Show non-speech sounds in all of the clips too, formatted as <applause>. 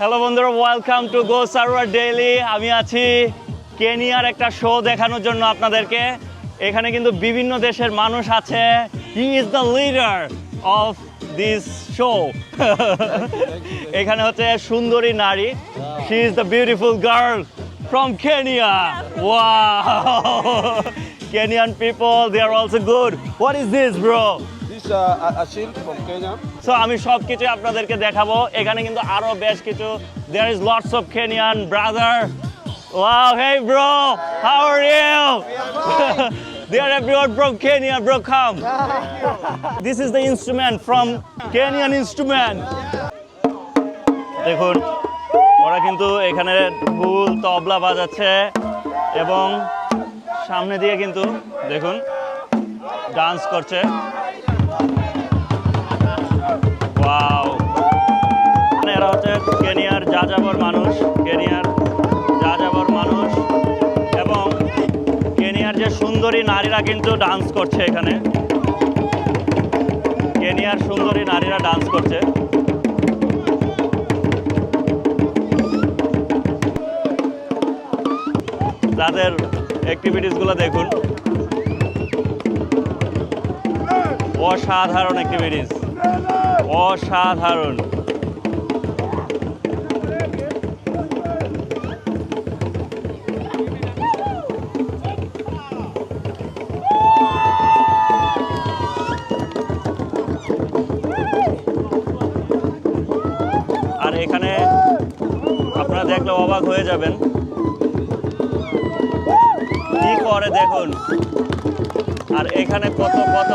Hello বন্ধুরা welcome to go server daily আমি আছি কেনিয়ার একটা শো দেখানোর জন্য আপনাদেরকে। এখানে কিন্তু বিভিন্ন দেশের মানুষ আছে। He is the leader of this show এখানে হচ্ছে সুন্দরী নারী। She is the beautiful girl from Kenya wow Kenyan people they are also good what is this bro Ashil so আমি সব কিছু আপনাদেরকে দেখাবো এখানে কিন্তু আরও বেশ কিছু there is lots of Kenyan brother wow hey bro how are you from Kenya, bro. Come. This is the instrument from Kenyan instrument. দেখুন ওরা কিন্তু এখানে ঢোল তবলা বাজাচ্ছে এবং সামনে দিয়ে কিন্তু দেখুন ডান্স করছে ওয়াও মানে এরা হচ্ছে কেনিয়ার যাযাবর মানুষ, কেনিয়ার যাযাবর মানুষ এবং কেনিয়ার যে সুন্দরী নারীরা কিন্তু ডান্স করছে এখানে। কেনিয়ার সুন্দরী নারীরা ডান্স করছে। তাদের অ্যাক্টিভিটিসগুলো দেখুন। অসাধারণ অ্যাক্টিভিটিস অসাধারণ। আর এখানে আপনারা দেখলে অবাক হয়ে যাবেন। কি করে দেখুন? আর এখানে কত কত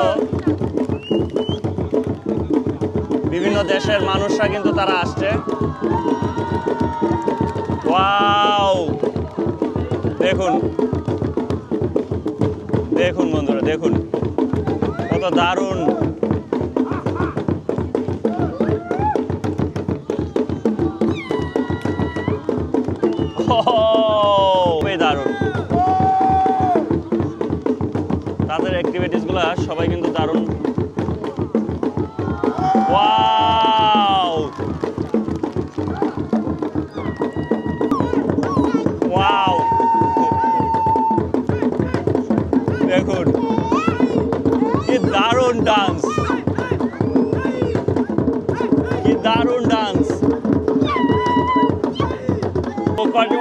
বিভিন্ন দেশের মানুষরা কিন্তু তারা আসছে। দেখুন। দেখুন বন্ধুরা, দেখুন। কত দারুণ। দারুণ। তাদের অ্যাক্টিভিটিসগুলো সবাই কিন্তু দারুণ।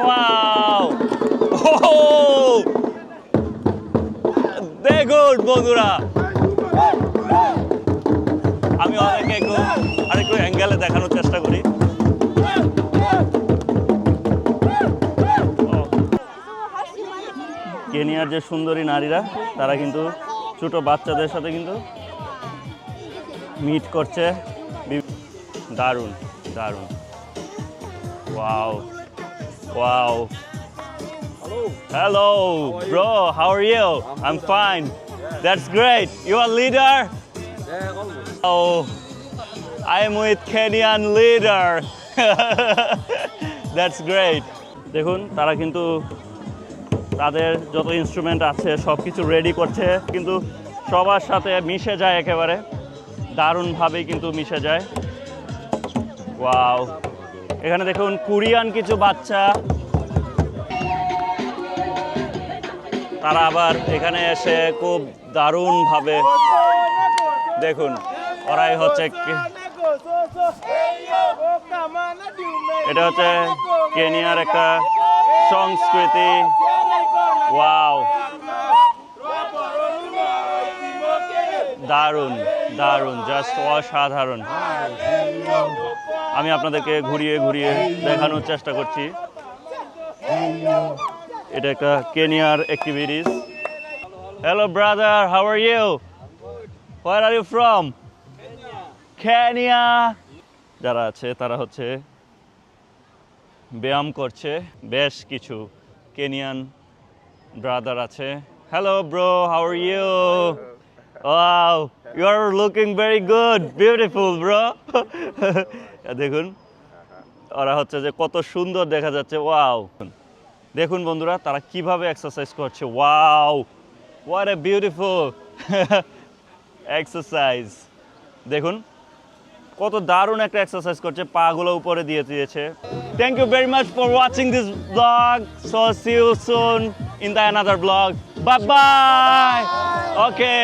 ওয়াও দেখুন বন্ধুরা। আমি অনেকে একটু, আরেকটু অ্যাঙ্গেলে দেখানোর চেষ্টা করি। কেনিয়ার যে সুন্দরী নারীরা, তারা কিন্তু ছোট বাচ্চাদের সাথে কিন্তু মিট করছে। দারুণ দারুণ। Wow hello bro how are you I am fine that's great you are leader Yeah, almost. Oh, I am with Kenyan leader. <laughs> That's great. দেখুন তারা কিন্তু তাদের যত ইনস্ট্রুমেন্ট আছে সব কিছু রেডি করছে। কিন্তু সবার সাথে মিশে যায় একেবারে। দারুণভাবেই কিন্তু মিশে যায়। ওয়াও এখানে দেখুন কোরিয়ান কিছু বাচ্চা। তারা আবার এখানে এসে খুব দারুণভাবে দেখুন, ওরাই হচ্ছে এটা হচ্ছে কেনিয়ার একটা সংস্কৃতি। ওয়াও। দারুণ দারুণ জাস্ট অসাধারণ। আমি আপনাদেরকে ঘুরিয়ে ঘুরিয়ে দেখানোর চেষ্টা করছি। এটা একটা কেনিয়ার activities hello brother how are you Where are you from? Kenya. যারা আছে, তারা হচ্ছে ব্যায়াম করছে, বেশ কিছু কেনিয়ান ব্রাদার আছে। Hello bro how are you wow you are looking very good beautiful bro দেখুন, ওরা হচ্ছে যে কত সুন্দর দেখা যাচ্ছে ওয়াও দেখুন বন্ধুরা, তারা কীভাবে এক্সারসাইজ করছে wow what a beautiful exercise দেখুন, কত দারুণ একটা এক্সারসাইজ করছে, পাগুলো উপরে দিয়ে দিয়েছে। Thank you very much for watching this blog so see you soon in the another blog bye bye okay